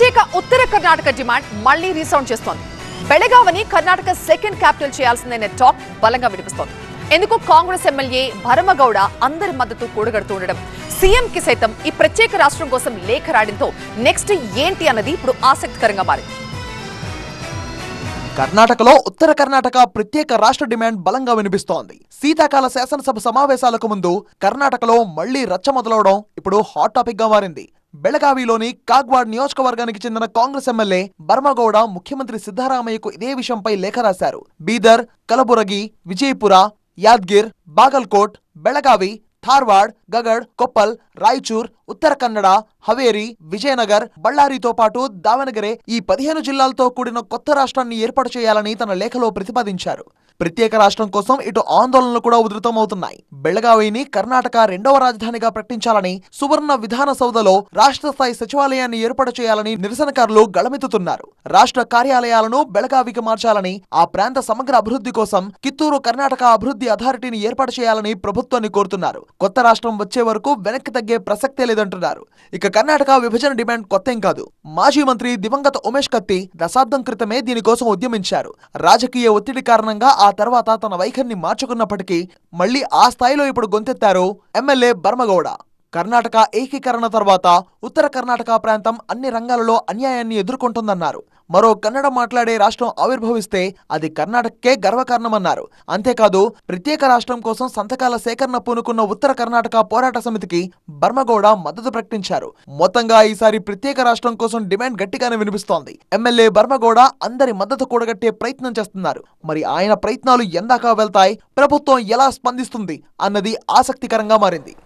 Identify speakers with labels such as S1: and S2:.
S1: ప్రత్యేక ఉత్తర కర్ణాటక డిమాండ్ మళ్ళీ రీసౌండ్ చేస్తోంది. బెళగావని కర్ణాటక సెకండ్ క్యాపిటల్ చేయాల్సిందనే టాక్ బలంగా వినిపిస్తోంది. ఎందుకు కాంగ్రెస్ ఎమ్మెల్యే భరమగౌడ అందరి మద్దతు కూడగడుతూ ఉండడం? సీఎం కి సైతం ఈ ప్రత్యేక రాష్ట్రం కోసం లేఖ రాయడంతో నెక్స్ట్ ఏంటి అన్నది ఇప్పుడు ఆసక్తికరంగా మారింది.
S2: కర్ణాటకలో ఉత్తర కర్ణాటక ప్రత్యేక రాష్ట్ర డిమాండ్ బలంగా వినిపిస్తోంది. శీతాకాల శాసనసభ సమావేశాలకు ముందు కర్ణాటకలో మళ్ళీ రచ్చ మొదలవడం ఇప్పుడు హాట్ టాపిక్గా మారింది. బెళగావిలోని కాగ్వాడ్ నియోజకవర్గానికి చెందిన కాంగ్రెస్ ఎమ్మెల్యే బర్మగౌడ ముఖ్యమంత్రి సిద్ధరామయ్యకు ఇదే విషయంపై లేఖ రాశారు. బీదర్ కలబురగి విజయపుర యాద్గిర్ బాగల్కోట్ బెళగావి ధార్వాడ్ గగడ్ కొప్పల్ రాయచూర్ ఉత్తర కన్నడ హవేరి విజయనగర్ బళ్ళారితో పాటు దావనగరే ఈ పదిహేను జిల్లాలతో కూడిన కొత్త రాష్ట్రాన్ని ఏర్పాటు చేయాలని తన లేఖలో ప్రతిపాదించారు. ప్రత్యేక రాష్ట్రం కోసం ఇటు ఆందోళనలు కూడా ఉధృతమవుతున్నాయి. బెళగావిని కర్ణాటక రెండవ రాజధానిగా ప్రకటించాలని సువర్ణ విధాన సౌధలో రాష్ట్ర స్థాయి సచివాలయాన్ని ఏర్పాటు చేయాలని నిరసనకారులు గళమెత్తుతున్నారు. రాష్ట్ర కార్యాలయాలను బెళగావికి మార్చాలని ఆ ప్రాంత సమగ్ర అభివృద్ధి కోసం కిత్తూరు కర్ణాటక అభివృద్ధి అథారిటీని ఏర్పాటు చేయాలని ప్రభుత్వాన్ని కోరుతున్నారు. కొత్త రాష్ట్రం వచ్చే వరకు వెనక్కి తగ్గే ప్రసక్తే లేదంటున్నారు. ఇక కర్ణాటక విభజన డిమాండ్ కొత్తేం కాదు. మాజీ మంత్రి దివంగత ఉమేష్ కత్తి దశాబ్దం క్రితమే దీనికోసం ఉద్యమించారు. రాజకీయ ఒత్తిడి కారణంగా ఆ తర్వాత తన వైఖరిని మార్చుకున్నప్పటికీ మళ్ళీ ఆ స్థాయిలో ఇప్పుడు గొంతెత్తారు ఎమ్మెల్యే బర్మగౌడ. కర్ణాటక ఏకీకరణ తర్వాత ఉత్తర కర్ణాటక ప్రాంతం అన్ని రంగాలలో అన్యాయాన్ని ఎదుర్కొంటుందన్నారు. మరో కన్నడ మాట్లాడే రాష్ట్రం ఆవిర్భవిస్తే అది కర్ణాటకకే గర్వకారణమన్నారు. అంతేకాదు ప్రత్యేక రాష్ట్రం కోసం సంతకాల సేకరణ పూనుకున్న ఉత్తర కర్ణాటక పోరాట సమితికి బర్మగౌడ మద్దతు ప్రకటించారు. మొత్తంగా ఈసారి ప్రత్యేక రాష్ట్రం కోసం డిమాండ్ గట్టిగానే వినిపిస్తోంది. ఎమ్మెల్యే బర్మగౌడ అందరి మద్దతు కూడగట్టే ప్రయత్నం చేస్తున్నారు. మరి ఆయన ప్రయత్నాలు ఎందాకా వెళ్తాయి? ప్రభుత్వం ఎలా స్పందిస్తుంది? అన్నది ఆసక్తికరంగా మారింది.